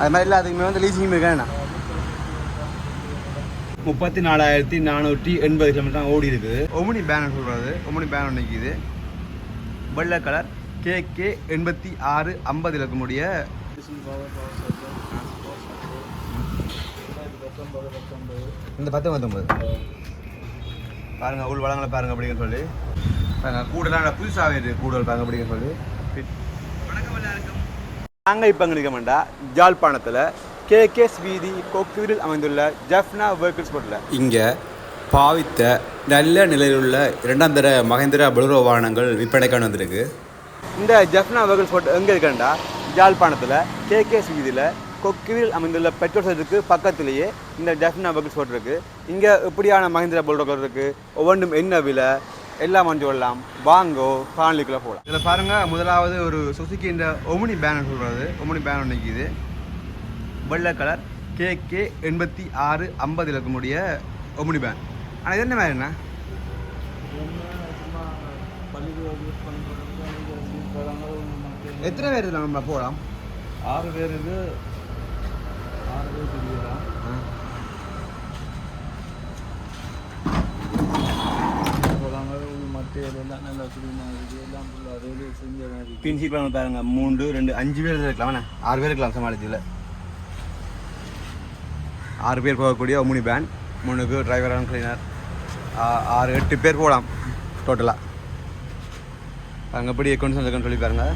அது மாதிரி எல்லாத்துக்குமே வந்து லீசிங் வேணாம் முப்பத்தி நாலாயிரத்தி நானூற்றி எண்பது கிலோமீட்டர் ஓடி இருக்குது. ஒமுனி பேனர் சொல்கிறது ஒமுனி பேனர் நிற்கிது வெள்ளை கலர் கேகே எண்பத்தி ஆறு ஐம்பது இருக்கக்கூடிய இந்த பத்து பத்தொம்பது பாருங்கள் உள் வளங்களை பாருங்கள் அப்படின்னு சொல்லி. பாருங்கள் கூடலாம் புதுசாகவே இருக்குது கூடுதல் பாருங்கள் அப்படின்னு சொல்லி. நாங்கள் இப்போ எங்கே நிற்கமாண்டா ஜாழ்ப்பாணத்தில் கேகேஎஸ் வீதி கொக்குவீரில் அமைந்துள்ள ஜஃப்னா வெஹிக்கிள்ஸ் ஸ்போர்ட்டில் இங்கே பாவித்த நல்ல நிலையிலுள்ள இரண்டாம் தர மகேந்திரா பொலுரோ வாகனங்கள் விற்பனைக்கான வந்திருக்கு. இந்த ஜஃப்னா வெஹிக்கிள்ஸ் ஸ்போர்ட் எங்கே இருக்கேன்டா? ஜாழ்ப்பாணத்தில் கேகேஎஸ் வீதியில் கொக்குவீரில் அமைந்துள்ள பெட்ரோல் ஸ்டேஷனுக்கு பக்கத்திலேயே இந்த ஜஃப்னா வெஹிக்கிள்ஸ் ஸ்போர்ட் இருக்குது இங்கே எப்படியான மஹிந்திரா பொல்ரோக்கள் இருக்குது ஒவ்வொன்றும் என்ன விலை? எல்லாம் மஞ்சு சொல்லலாம். வாங்கோ காணொலிக்குள்ளே போகலாம் இதில் பாருங்கள் முதலாவது ஒரு சுசுக்கி இந்த ஒமுனி பேனர் சொல்கிறது ஒமுனி பேனர் நிற்கிது வெள்ளை கலர் கேகே எண்பத்தி ஆறு ஐம்பது இருக்கக்கூடிய ஒமுனி பேன் ஆனால் இது என்ன மாதிரி என்ன எத்தனை பேர் நம்ம போகலாம்? ஆறு பேருக்கு ஆறு பேர் தெரியலாம் பழங்கள் மட்டைகள் எல்லாம் நல்லா இருக்குது எல்லாம் ஃபுல்லாக செஞ்ச மாதிரி பின் பண்ண பாருங்க. மூன்று ரெண்டு அஞ்சு பேர் இருக்கலாம். ஆறு பேர் இருக்கலாம் சமாளிச்சில் ஆறு பேர் போகக்கூடிய ஒமுனி பேன் மூணுக்கு டிரைவர் அண்ட் கிளீனர் ஆறு எட்டு பேர் போகலாம் டோட்டலாக பாருங்க எப்படி அக்கௌண்ட்ஸ் இருக்குன்னு சொல்லி பாருங்க.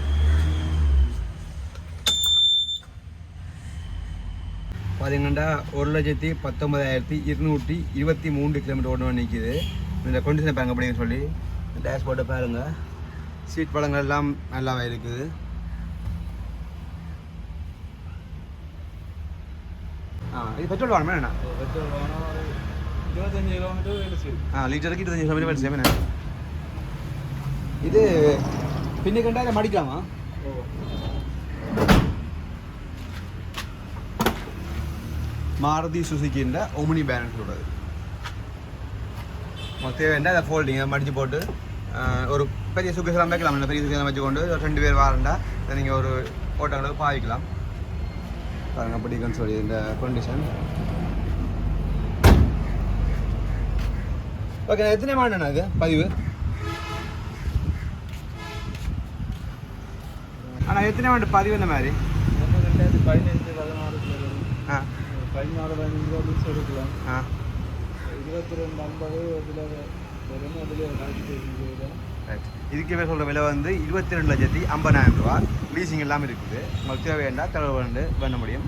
பார்த்தீங்கன்னா ஒரு லட்சத்தி பத்தொம்பதாயிரத்தி இருநூற்றி இருபத்தி மூன்று கிலோமீட்டர் ஓடணும் நிற்கிது இந்த கொண்டிஷனை பாருங்க அப்படின்னு சொல்லி. டேஷ்போர்ட்டை பாருங்க. சீட் பழங்கள் எல்லாம் நல்லாவே இருக்குது. ஆ இது பெட்ரோல் வாங்கணும் பெட்ரோல் இருபத்தஞ்சு கிலோமீட்டர் ஆ லிட்டருக்கு இருபத்தஞ்சு கிலோமீட்டர் சேமண்ணே இது பின்னுக்கண்டா இதை மடிக்கலாமா? ஓ. மாருதி சுசுக்கின்ற ஒமினி உங்களுக்கு தேவைன்னா அதை ஃபோல்டிங்கை மடித்து போட்டு ஒரு பெரிய சுகேஸ்லாம் வைக்கலாம். இல்லை பெரிய சுகேஸ்லாம் வச்சுக்கொண்டு ஒரு ரெண்டு பேர் வாரண்டா இதை நீங்கள் ஒரு ஓட்டங்களுக்கு பாவிக்கலாம். பாருங்க பிடிக்குன்னு சொல்லி இந்த கண்டிஷன் ஓகே எத்தனை மாடண்ணா இது? பதிவு? ஆனால் எத்தனை மாண்டு பதிவு இந்த மாதிரி? ரெண்டாயிரத்தி பதினஞ்சு பதினாறு ஆ. பதினாறு பதினஞ்சு எடுக்கலாம் ஆ. இருபத்தி ரெண்டு ஐம்பது இதில் இதுக்கு பேர் சொல்கிற விலை வந்து இருபத்தி ரெண்டு லட்சத்தி ஐம்பதாயிரம் ரூபா. லீசிங் எல்லாம் இருக்குது. உங்களுக்கு தேவை வேண்டாம் தகவல் வேண்டு பண்ண முடியும்.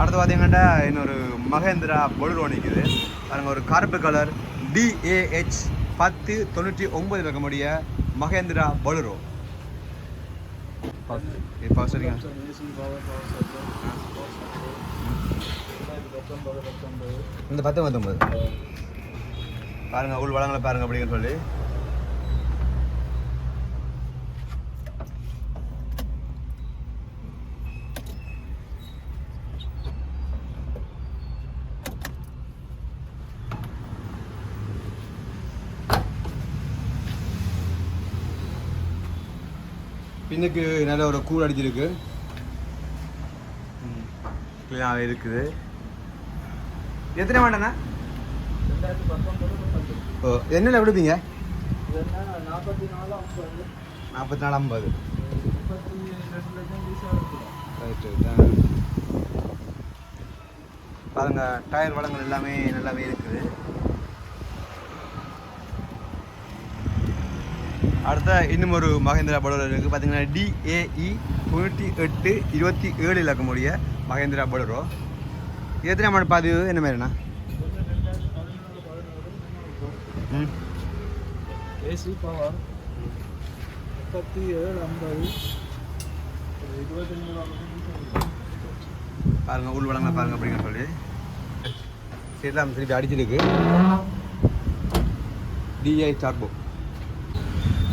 அடுத்து பார்த்தீங்கன்னா இன்னொரு மகேந்திரா பொலுரோ நிற்குது பாருங்க ஒரு கருப்பு கலர் டிஏஹெச் பத்து தொண்ணூற்றி ஒன்பது இருக்கக்கூடிய மகேந்திரா பொலுரோ பவர் இந்த பத்து பத்தொம்பது பாருங்க உள் வளங்களை பாருங்க அப்படின்னு சொல்லி. பின்னுக்கு நல்ல ஒரு கூழ் அடிச்சிருக்கு. இருக்குது. எத்தனை வேண்டண்ணா ரெண்டாயிரத்தி பத்தொம்பது ஓ என்னென்ன விடுப்பீங்க என்ன நாற்பத்தி நாலு ஐம்பது. பாருங்க டயர் வளங்கள் எல்லாமே நல்லாவே இருக்குது. அடுத்த இன்னும் ஒரு மகேந்திரா பலோரோ இருக்குது பார்த்தீங்கன்னா டிஏஇ தொண்ணூற்றி எட்டு இருபத்தி ஏழு இலக்கமுடைய மகேந்திரா பலோரோ எத்தனை மாடு பதிவு என்ன மாதிரிண்ணா? ஏசி பவர் முப்பத்தி ஏழு ஐம்பது. பாருங்க உள் வளங்களை பாருங்க அப்படின்னு சொல்லி. சரிதான் திருப்பி அடிச்சிருக்கு. டிஐ சார்போ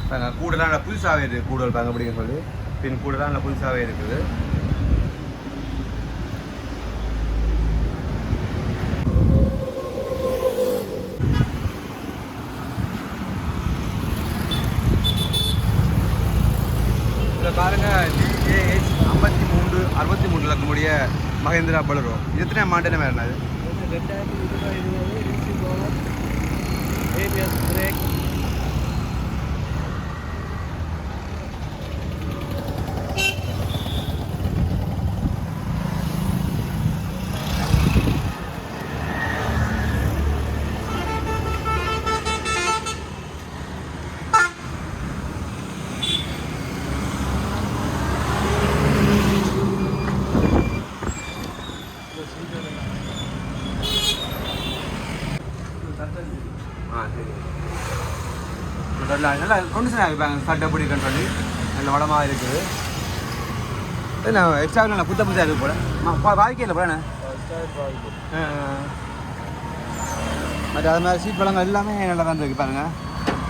பாருங்க கூடலாம் புதுசாகவே இருக்குது கூடுதல் பாருங்க அப்படின்னு சொல்லி. பின் கூடலாம் புதுசாகவே இருக்குது. இதில் இருக்கக்கூடிய மகேந்திரா பலரோ இது எத்தனை மாடல் வேறு அது? ரெண்டாயிரத்தி இருபது ஏபிஎஸ் பிரேக் ஆ சரி நல்லா நல்லா கொண்டு இருப்பாங்க சட்டை பிடி கண்ட்ரோல் நல்ல வளமாக இருக்குது. என்ன எக்ஸ்ட்ரா நல்லா புத்த புத்தா இருக்கு போல வாழ்க்கையில் போல மற்ற அது மாதிரி சீட் பழங்கள் எல்லாமே நல்லா தான் இருக்கு பாருங்க.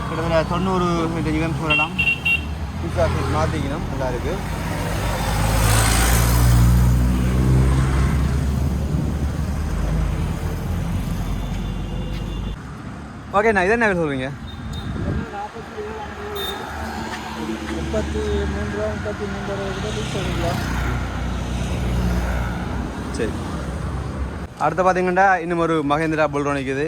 கிட்டத்தட்ட தொண்ணூறு யூஎம் சொல்லலாம் புதுசாக சீட் மாற்றிக்கணும் நல்லா இருக்கு. ஓகேண்ணா இதை என்ன சொல்கிறீங்க முப்பத்தி மூன்று ரூபா முப்பத்தி மூன்று ரூபா லீஸ் சரி. அடுத்து பார்த்தீங்கன்னா இன்னும் ஒரு மகேந்திரா புல்ரோ நிற்குது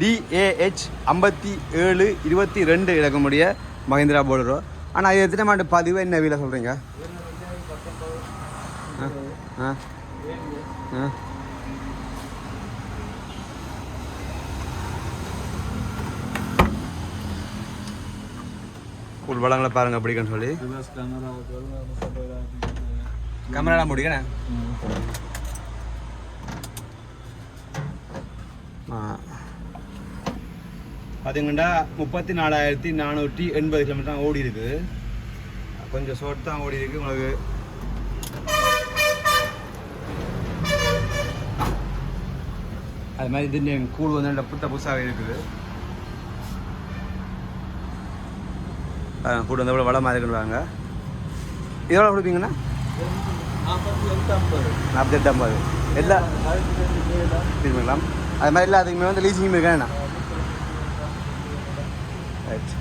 டிஏஹெச் ஐம்பத்தி ஏழு இருபத்தி ரெண்டு இழக்கக்கூடிய மகேந்திரா போலரோ. ஆனால் இது எத்தனை மாட்டு பதிவு? என்ன வீல சொல்கிறீங்க ஆ ஆ ஆ. உள் வளங்களை பாருங்க பிடிக்குன்னு சொல்லி. கேமரா முப்பத்தாயிரத்தி கேமராலாம் பார்த்தீங்கன்னா முப்பத்தி நாலாயிரத்தி நானூற்றி எண்பது கிலோமீட்டர் தான் ஓடி இருக்குது. கொஞ்சம் ஷோர்ட் தான் ஓடி இருக்கு உங்களுக்கு. அது மாதிரி இது கூழ் வந்து புத்த புதுசாக இருக்குது. கூடு வந்து எவ்வளோ வளமாக இருக்குன்னு இதோட கொடுப்பீங்கண்ணா நாற்பத்தி எட்டு ஐம்பது. நாற்பத்தெட்டு ஐம்பது. எல்லா திரும்பிக்கலாம் அது மாதிரி எல்லாத்துக்குமே வந்து லீசிங் இருக்கேண்ணா ரைட்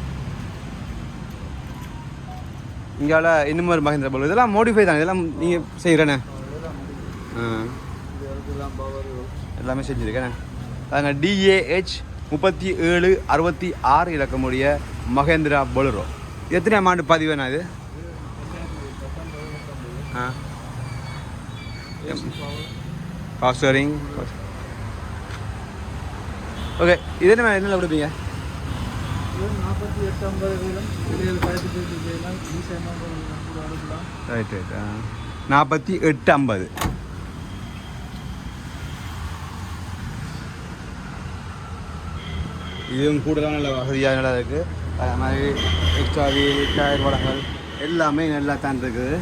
இங்கால இன்னும் ஒரு மகேந்திர போல் இதெல்லாம் மோடிஃபை தான். இதெல்லாம் நீங்கள் செய்கிறேண்ணே எல்லாமே செஞ்சுருக்கேண்ணே அதாங்க டிஏஹெச் முப்பத்தி ஏழு அறுபத்தி ஆறு இலக்கமுடைய மகேந்திரா பொலரோ. எத்தனை அமௌண்ட் பதிவேண்ணா இது? ஆ. பாஸ்டரிங் ஓகே இது என்ன என்ன கொடுப்பீங்க? நாற்பத்தி எட்டு ஐம்பது ரைட் ரைட் நாற்பத்தி எட்டு ஐம்பது. இதுவும் கூடுதலாக நல்ல வசதியாக நல்லா இருக்குது அது மாதிரி எக்ஸ்ட்ரா வீல் டயர் வளங்கள் எல்லாமே நல்லா தான் இருக்குது.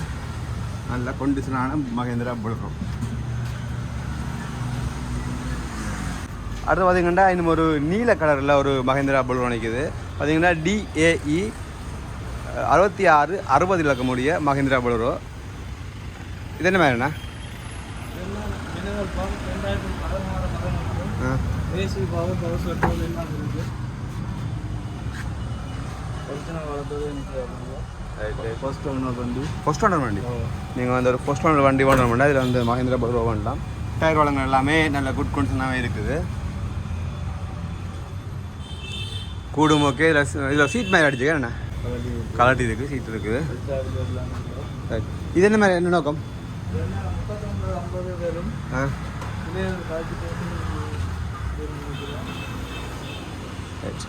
நல்ல கொண்டிஷனான மகேந்திரா புலரும் அடுத்து பார்த்தீங்கன்னா இன்னும் ஒரு நீல கலரில் ஒரு மகேந்திரா புலரோ நிற்குது பார்த்தீங்கன்னா டிஏஇ அறுபத்தி ஆறு அறுபது இலக்கமுடைய மகேந்திரா புலரோ இது என்ன மாதிரிண்ணா? ரெண்டாயிரத்தி பதினாறு பதினெட்டு ஆ. ஏசி பவர் பவர் செட்டோல் எல்லாம் இருக்குது. வளர்த்தது எனக்கு ஃபர்ஸ்ட் ஓனர் வண்டி. ஃபர்ஸ்ட் ஓனர் வண்டி. நீங்கள் வந்து ஒரு ஃபர்ஸ்ட் ஓனர் வண்டி ஓனர் பண்ணால் இதில் வந்து மகேந்திரா பலரோ பண்ணலாம் டயர் வளங்கள் எல்லாமே நல்ல குட் கண்டிஷனாகவே இருக்குது. கூடும் ஓகே இதில் இதில் சீட் மாதிரி அடிச்சுக்க என்ன? கலடி கலட்டி இருக்குது சீட் இருக்குது. இது என்ன மாதிரி என்ன நோக்கம்? ஆ. ரைட்